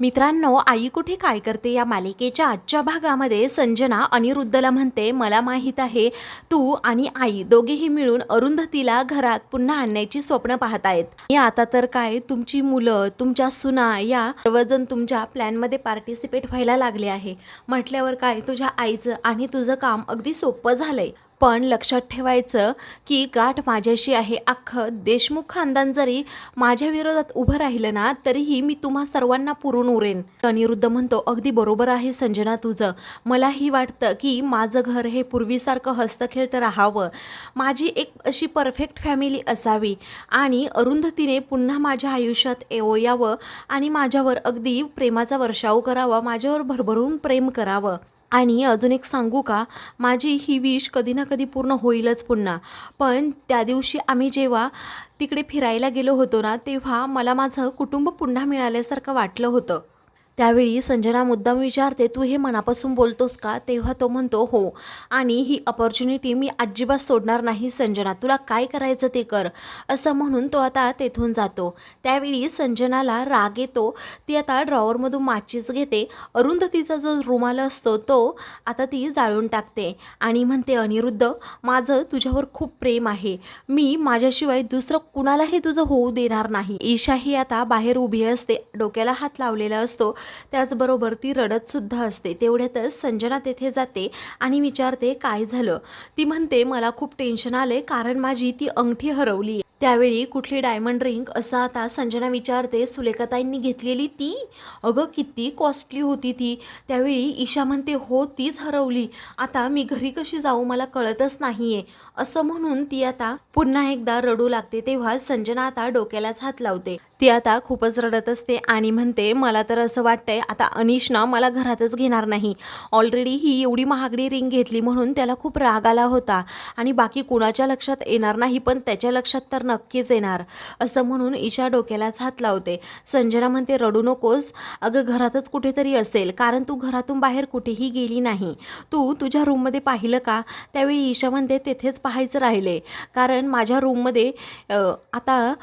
मित्रांनो आई कुठे काय करते या मालिकेच्या आजच्या भागामध्ये संजना अनिरुद्धला म्हणते मला माहीत आहे तू आणि आई दोघेही मिळून अरुंधतीला घरात पुन्हा आणण्याची स्वप्न पाहतायत. आणि आता तर काय तुमची मुलं तुमच्या सुना या सर्वजण तुमच्या प्लॅनमध्ये पार्टिसिपेट व्हायला लागले आहे. म्हटल्यावर काय तुझ्या आईचं आणि तुझं काम अगदी सोपं झालंय. पण लक्षात ठेवायचं की गाठ माझ्याशी आहे. अख्खं देशमुख खानदान जरी माझ्या विरोधात उभं राहिलं ना तरीही मी तुम्हा सर्वांना पुरून उरेन. अनिरुद्ध म्हणतो अगदी बरोबर आहे संजना तुझं. मलाही वाटतं की माझं घर हे पूर्वीसारखं हस्तखेळतं राहावं. माझी एक अशी परफेक्ट फॅमिली असावी आणि अरुंधतीने पुन्हा माझ्या आयुष्यात येवो यावं आणि माझ्यावर अगदी प्रेमाचा वर्षाव करावा माझ्यावर भरभरून प्रेम करावं. आणि अजून एक सांगू का? माझी ही विश कधी ना कधी पूर्ण होईलच पुन्हा. पण त्या दिवशी आम्ही जेव्हा तिकडे फिरायला गेलो होतो ना तेव्हा मला माझं कुटुंब पुन्हा मिळाल्यासारखं वाटलं होतं. त्यावेळी संजना मुद्दाम विचारते तू हे मनापासून बोलतोस का? तेव्हा तो म्हणतो हो. आणि ही अपॉर्च्युनिटी मी अजिबात सोडणार नाही संजना. तुला काय करायचं ते कर असं म्हणून तो आता तेथून जातो. त्यावेळी संजनाला राग येतो. ती आता ड्रॉवरमधून माचीस घेते. अरुंधतीचा जो रुमाल असतो तो आता ती जाळून टाकते आणि म्हणते अनिरुद्ध माझं तुझ्यावर खूप प्रेम आहे. मी माझ्याशिवाय दुसरं कुणालाही तुझं होऊ देणार नाही. ईशा ही आता बाहेर उभी असते डोक्याला हात लावलेला असतो. त्याचबरोबर ती रडत सुद्धा असते. तेवढ्यातच संजना तेथे जाते आणि विचारते काय झालं? ती म्हणते मला खूप टेन्शन आले कारण माझी ती अंगठी हरवली त्यावेळी कुठली डायमंड रिंग असं आता संजना विचारते सुलेखाताईंनी घेतलेली ती? अगं किती कॉस्टली होती ती. त्यावेळी ईशा म्हणते हो तीच हरवली. आता मी घरी कशी जाऊ मला कळतच नाही आहे असं म्हणून ती आता पुन्हा एकदा रडू लागते तेव्हा संजना आता डोक्यालाच हात लावते. ती आता खूपच रडत असते आणि म्हणते मला तर असं वाटतंय आता अनिश ना मला घरातच घेणार नाही. ऑलरेडी ही एवढी महागडी रिंग घेतली म्हणून त्याला खूप राग आला होता आणि बाकी कुणाच्या लक्षात येणार नाही पण त्याच्या लक्षात तर नक्कीच येणार असं म्हणून ईशा डोक्यालाच हात लावते. संजना म्हणते रडू नकोस. अगं घरातच कुठेतरी असेल कारण तू घरातून बाहेर कुठेही गेली नाही. तू तुझ्या रूममध्ये पाहिलं का? त्यावेळी ईशा म्हणते तेथेच पाहायचं राहिले. कारण माझ्या रूममध्ये आता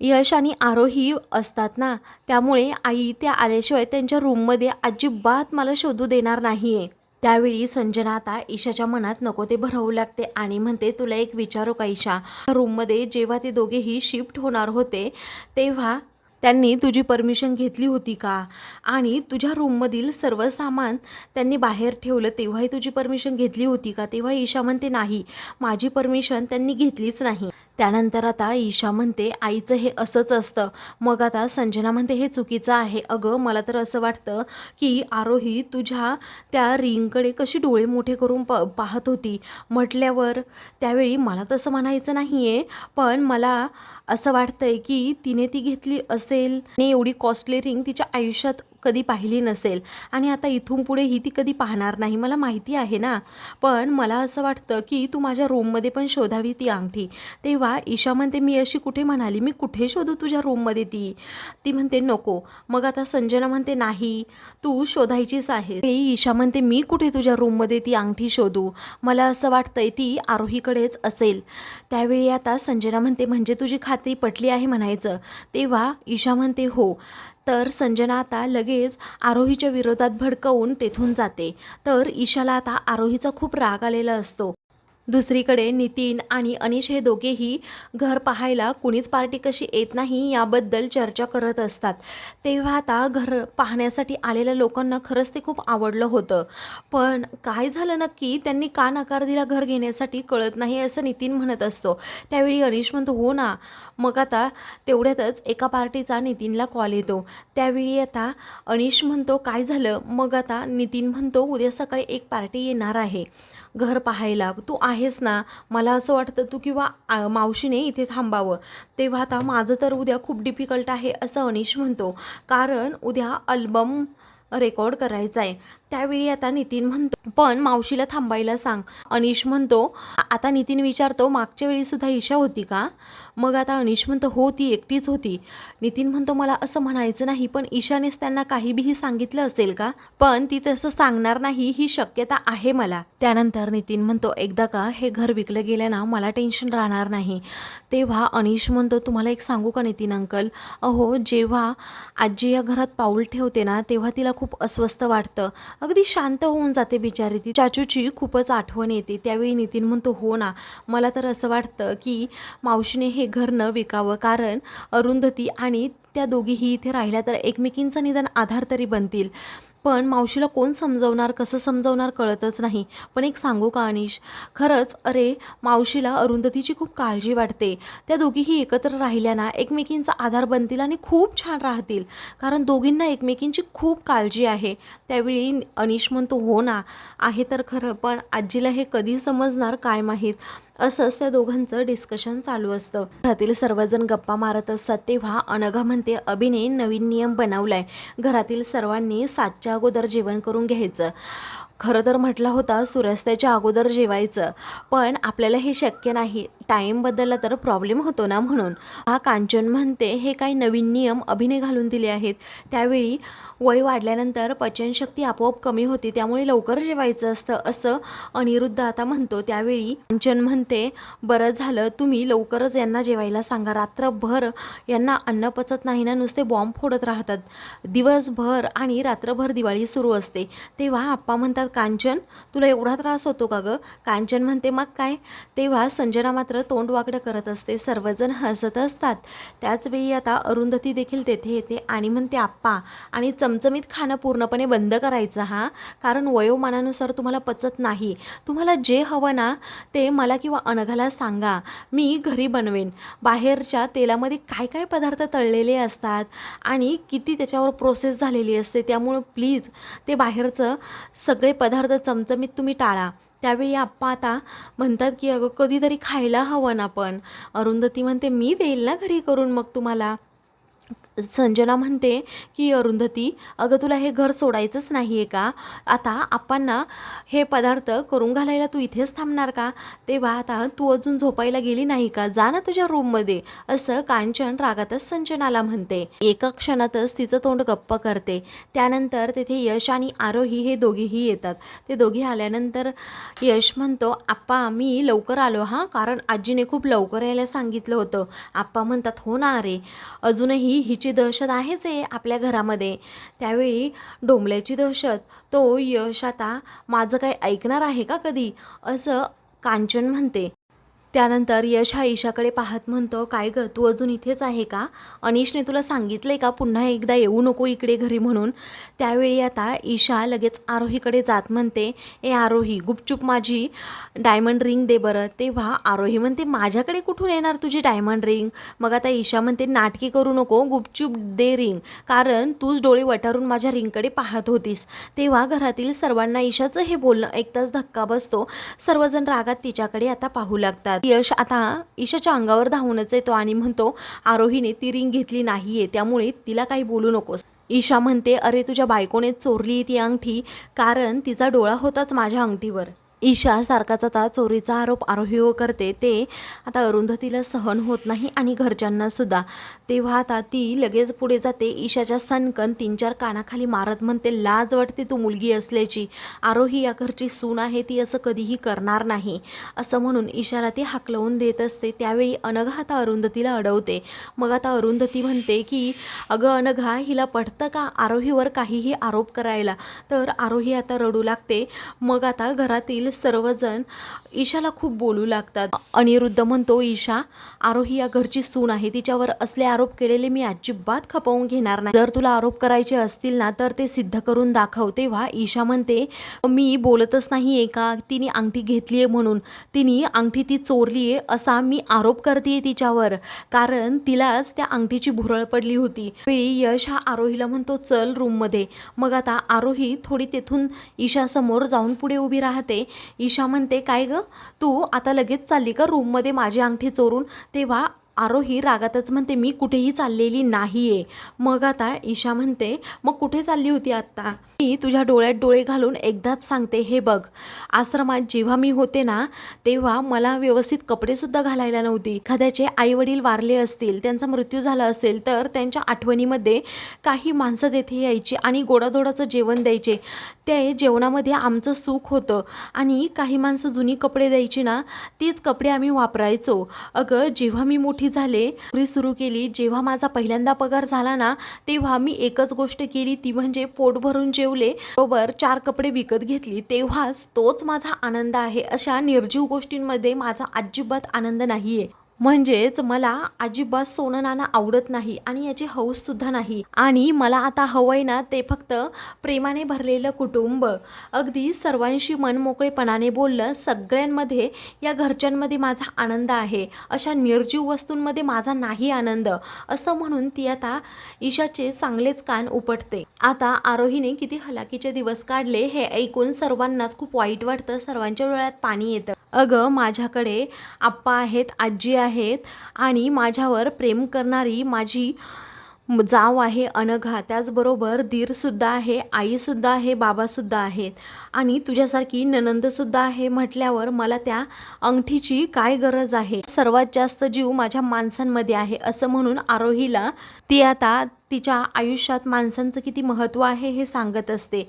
यश आणि आरोही असतात ना त्यामुळे आई त्या आल्याशिवाय त्यांच्या रूममध्ये अजिबात मला शोधू देणार नाही आहे त्यावेळी संजना आता ईशाच्या मनात नको ते भरवू लागते आणि म्हणते तुला एक विचारू का ईशा? रूममध्ये जेव्हा ते दोघेही शिफ्ट होणार होते तेव्हा त्यांनी तुझी परमिशन घेतली होती का? आणि तुझ्या रूममधील सर्व सामान त्यांनी बाहेर ठेवलं तेव्हाही तुझी परमिशन घेतली होती का? तेव्हा ईशा म्हणते नाही माझी परमिशन त्यांनी घेतलीच नाही. त्यानंतर आता ईशा म्हणते आईचं हे असंच असतं. मग आता संजना म्हणते हे चुकीचं आहे. अगं मला तर असं वाटतं की आरोही तुझ्या त्या रिंगकडे कशी डोळे मोठे करून प पाहत होती. म्हटल्यावर त्यावेळी मला तसं म्हणायचं नाही आहे पण मला असं वाटतंय की तिने ती घेतली असेल. आणि एवढी कॉस्टली रिंग तिच्या आयुष्यात कधी पाहिली नसेल. आणि आता इथून पुढे ही ती कधी पाहणार नाही मला माहिती आहे ना. पण मला असं वाटतं की तू माझ्या रूममध्ये पण शोधावी ती अंगठी. तेव्हा ईशा म्हणते मी अशी कुठे म्हणाली? मी कुठे शोधू तुझ्या रूममध्ये ती? ती म्हणते नको. मग आता संजना म्हणते नाही तू शोधायचीच आहे ते ईशा म्हणते मी कुठे तुझ्या रूममध्ये ती अंगठी शोधू? मला असं वाटतंय ती आरोहीकडेच असेल. त्यावेळी आता संजना म्हणते म्हणजे तुझी खात्री पटली आहे म्हणायचं. तेव्हा ईशा म्हणते हो. तर संजना आता लगेच आरोहीच्या विरोधात भडकवून तेथून जाते. तर ईशाला आता आरोहीचा खूप राग आलेला असतो. दुसरीकडे नितीन आणि अनिश हे दोघेही घर पाहायला कुणीच पार्टी कशी येत नाही याबद्दल चर्चा करत असतात. तेव्हा आता घर पाहण्यासाठी आलेल्या लोकांना खरंच ते खूप आवडलं होतं. पण काय झालं नक्की? त्यांनी का नकार दिला घर घेण्यासाठी कळत नाही असं नितीन म्हणत असतो. त्यावेळी अनिश म्हणतो हो ना मग आता तेवढ्यातच एका पार्टीचा नितीनला कॉल येतो. त्यावेळी आता अनिश म्हणतो काय झालं? मग आता नितीन म्हणतो उद्या सकाळी एक पार्टी येणार आहे. घर पाहायला. तू आहेस ना. मला असं वाटतं तू किंवा आ, मावशीने इथे थांबावं. तेव्हा आता माझं तर उद्या खूप डिफिकल्ट आहे असं अनिश म्हणतो. कारण उद्या अल्बम रेकॉर्ड करायचा आहे. त्यावेळी आता नितीन म्हणतो पण मावशीला थांबायला सांग. अनिश म्हणतो आता नितीन विचारतो मागच्या वेळी सुद्धा ईशा होती का? मग आता अनिश म्हणतो हो ती एकटीच होती. नितीन म्हणतो मला असं म्हणायचं नाही पण ईशानेच त्यांना काही सांगितलं असेल का? पण ती तसं सांगणार नाही ही शक्यता आहे मला. त्यानंतर नितीन म्हणतो एकदा का हे घर विकलं गेलं ना मला टेन्शन राहणार नाही. तेव्हा अनिश म्हणतो तुम्हाला एक सांगू का नितीन अंकल? अहो जेव्हा आजी या घरात पाऊल ठेवते ना तेव्हा तिला खूप अस्वस्थ वाटतं. अगदी शांत होऊन जाते बिचारी ती. चाचूची खूपच आठवण येते. त्यावेळी नितीन म्हणतो हो ना मला तर असं वाटतं की मावशीने हे घर न विकावं. कारण अरुंधती आणि त्या दोघीही इथे राहिल्या तर एकमेकींचा निदान आधार तरी बनतील. पण मावशीला कोण समजवणार कसं समजवणार कळतच नाही. पण एक सांगू का अनिश? खरंच अरे मावशीला अरुंधतीची खूप काळजी वाटते. त्या दोघीही एकत्र राहिल्या ना एकमेकींचा आधार बनतील आणि खूप छान राहतील. कारण दोघींना एकमेकींची खूप काळजी आहे. त्यावेळी अनिश म्हणतो हो ना आहे तर खरं पण आजीला हे कधी समजणार काय माहीत? असंच त्या दोघांचं डिस्कशन चालू असतं. घरातील सर्वजण गप्पा मारत असतात तेव्हा अनघा म्हणते अभिने नवीन नियम बनवलाय. घरातील सर्वांनी सातच्या अगोदर जेवण करून घ्यायचं. खरं तर म्हटलं होता सूर्यास्ताच्या अगोदर जेवायचं. पण आपल्याला हे शक्य नाही. टाईम बदलला तर प्रॉब्लेम होतो ना म्हणून. हा कांचन म्हणते हे काही नवीन नियम अभिनय घालून दिले आहेत. त्यावेळी वय वाढल्यानंतर पचनशक्ती आपोआप कमी होते त्यामुळे लवकर जेवायचं असतं असं अनिरुद्ध आता म्हणतो. त्यावेळी कांचन म्हणते बरं झालं तुम्ही लवकरच यांना जेवायला सांगा. रात्रभर यांना अन्न पचत नाही ना नुसते बॉम्ब फोडत राहतात. दिवसभर आणि रात्रभर दिवाळी सुरू असते. तेव्हा आप्पा म्हणतात कांचन तुला एवढा त्रास होतो का गं? कांचन म्हणते मग काय? तेव्हा संजना मात्र तोंड वाकडं करत असते. सर्वजण हसत असतात. त्याचवेळी आता अरुंधती देखील तेथे येते आणि म्हणते आप्पा आणि चमचमीत खाणं पूर्णपणे बंद करायचं हा? कारण वयोमानानुसार तुम्हाला पचत नाही. तुम्हाला जे हवं ना ते मला किंवा अनघाला सांगा. मी घरी बनवेन. बाहेरच्या तेलामध्ये काय काय पदार्थ तळलेले असतात आणि किती त्याच्यावर प्रोसेस झालेली असते त्यामुळं प्लीज ते बाहेरचं सगळे पदार्थ चमचमीत तुम्ही टाळा. त्यावेळी आप्पा आता म्हणतात की अगं कधीतरी खायला हवं ना पण. अरुंधती म्हणते मी देईल ना घरी करून मग तुम्हाला? संजना म्हणते की अरुंधती अगं तुला हे घर सोडायचंच नाही आहे का? आता आप्पांना हे पदार्थ करून घालायला तू इथेच थांबणार का? तेव्हा आता तू अजून झोपायला गेली नाही का? जा ना तुझ्या रूममध्ये. असं कांचन रागातच संजनाला म्हणते. एका क्षणातच तिचं तोंड गप्प करते. त्यानंतर तेथे यश आणि आरोही हे दोघेही येतात. ते दोघे आल्यानंतर यश म्हणतो आप्पा मी लवकर आलो हां कारण आजीने खूप लवकर यायला सांगितलं होतं. आप्पा म्हणतात हो ना अरे अजूनही हिची दहशत आहेच आहे आपल्या घरामध्ये त्यावेळी डोंबल्याची दहशत. तो यश आता माझं काय ऐकणार आहे का कधी? असं कांचन म्हणते. त्यानंतर यश हा ईशाकडे पाहत म्हणतो काय ग तू अजून इथेच आहे का? अनिशने तुला सांगितलंय का पुन्हा एकदा येऊ नको इकडे घरी म्हणून? त्यावेळी आता ईशा लगेच आरोहीकडे जात म्हणते ए आरोही गुपचूप माझी डायमंड रिंग दे बरं. तेव्हा आरोही म्हणते माझ्याकडे कुठून येणार तुझी डायमंड रिंग? मग आता ईशा म्हणते नाटकी करू नको गुपचूप दे रिंग कारण तूच डोळे वटारून माझ्या रिंगकडे पाहत होतीस. तेव्हा घरातील सर्वांना ईशाचं हे बोलणं एकताच धक्का बसतो. सर्वजण रागात तिच्याकडे आता पाहू लागतात. यश आता ईशाच्या अंगावर धावूनच येतो आणि म्हणतो आरोहीने ती रिंग घेतली नाहीये त्यामुळे तिला काही बोलू नकोस. ईशा म्हणते अरे तुझ्या बायकोने चोरली ती अंगठी कारण तिचा डोळा होताच माझ्या अंगठीवर. ईशा सारखाच आता चोरीचा आरोप आरोही करते. ते आता अरुंधतीला सहन होत नाही आणि घरच्यांनासुद्धा तेव्हा आता ती लगेच पुढे जाते. ईशाच्या सनकन तीन चार कानाखाली मारत म्हणते लाज वाटते तू मुलगी असल्याची. आरोही या घरची सून आहे ती असं कधीही करणार नाही. असं म्हणून ईशाला ती हाकलवून देत असते. त्यावेळी अनघा आता अरुंधतीला अडवते. मग आता अरुंधती म्हणते की अगं अनघा हिला पडतं का आरोहीवर काहीही आरोप करायला? तर आरोही आता रडू लागते. मग आता घरातील सर्वजण ईशाला खूप बोलू लागतात. अनिरुद्ध म्हणतो ईशा आरोही या घरची सून आहे. तिच्यावर असले आरोप केलेले मी अजिबात खपवून घेणार नाही. जर तुला आरोप करायचे असतील ना तर ते सिद्ध करून दाखव. तेव्हा ईशा म्हणते मी बोलतच नाही आहे का? तिने अंगठी घेतली आहे म्हणून. तिने अंगठी ती चोरली आहे असा मी आरोप करते तिच्यावर. कारण तिलाच त्या अंगठीची भुरळ पडली होती. वेळी यश हा आरोहीला म्हणतो चल रूममध्ये मग आता आरोही थोडी तेथून ईशासमोर जाऊन पुढे उभी राहते. ईशा म्हणते काय ग? तू आता लगेच चालली का रूममध्ये माझी अंगठी चोरून? तेव्हा आरोही रागातच म्हणते मी कुठेही चाललेली नाही आहे मग आता ईशा म्हणते मग कुठे चालली होती आत्ता? मी तुझ्या डोळ्यात डोळे घालून एकदाच सांगते हे बघ आश्रमात जेव्हा मी होते ना तेव्हा मला व्यवस्थित कपडेसुद्धा घालायला नव्हती. एखाद्याचे आई वडील वारले असतील त्यांचा मृत्यू झाला असेल तर त्यांच्या आठवणीमध्ये काही माणसं तेथे यायची आणि गोडाधोडाचं जेवण द्यायचे. ते जेवणामध्ये आमचं सुख होतं आणि काही माणसं जुनी कपडे द्यायची ना तीच कपडे आम्ही वापरायचो. अगं जेव्हा मी मोठी झाले नोकरी सुरू केली. जेव्हा माझा पहिल्यांदा पगार झाला ना तेव्हा मी एकच गोष्ट केली ती म्हणजे पोट भरून जेवले बरोबर चार कपडे विकत घेतली. तेव्हाच तोच माझा आनंद आहे अशा निर्जीव गोष्टींमध्ये माझा अजिबात आनंद नाही आहे म्हणजेच मला अजिबात सोनं नाणं आवडत नाही आणि याची हौससुद्धा नाही. आणि मला आता हवंय ना ते फक्त प्रेमाने भरलेलं कुटुंब. अगदी सर्वांशी मनमोकळेपणाने बोललं सगळ्यांमध्ये या घरच्यांमध्ये माझा आनंद आहे. अशा निर्जीव वस्तूंमध्ये माझा नाही आनंद. असं म्हणून ती आता ईशाचे चांगलेच कान उपटते. आता आरोहीने किती हलाकीचे दिवस काढले हे ऐकून सर्वांनाच खूप वाईट वाटतं. सर्वांच्या डोळ्यात पाणी येतं. अगं माझ्याकडे आप्पा आहेत आजी आहेत आणि माझ्यावर प्रेम करणारी माझी जाव आहे अनघा. त्याचबरोबर दीरसुद्धा आहे आईसुद्धा आहे बाबासुद्धा आहेत. आणि तुझ्यासारखी ननंदसुद्धा आहे म्हटल्यावर मला त्या अंगठीची काय गरज आहे? सर्वात जास्त जीव माझ्या माणसांमध्ये आहे असं म्हणून आरोहीला ती आता तिच्या आयुष्यात माणसांचं किती महत्त्व आहे हे सांगत असते.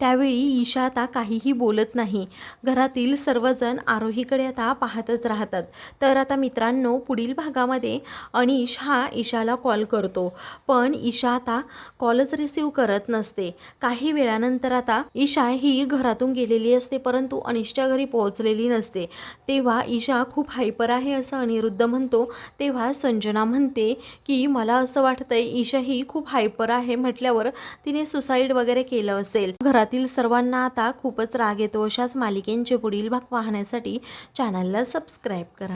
त्यावेळी ईशा आता काहीही बोलत नाही. घरातील सर्वजण आरोहीकडे आता पाहतच राहतात. तर आता मित्रांनो पुढील भागामध्ये अनिश हा ईशाला कॉल करतो. पण ईशा आता कॉलच रिसीव करत नसते. काही वेळानंतर आता ईशा ही घरातून गेलेली असते परंतु अनिशच्या घरी पोहोचलेली नसते. तेव्हा ईशा खूप हायपर आहे असं अनिरुद्ध म्हणतो. तेव्हा संजना म्हणते की मला असं वाटतंय ईशा ही खूप हायपर आहे म्हटल्यावर तिने सुसाईड वगैरे केलं असेल. घरातील सर्वांना आता खूपच राग येतो अशाच मालिकेंचे पुढील भाग पाहण्यासाठी चॅनलला सबस्क्राईब करा.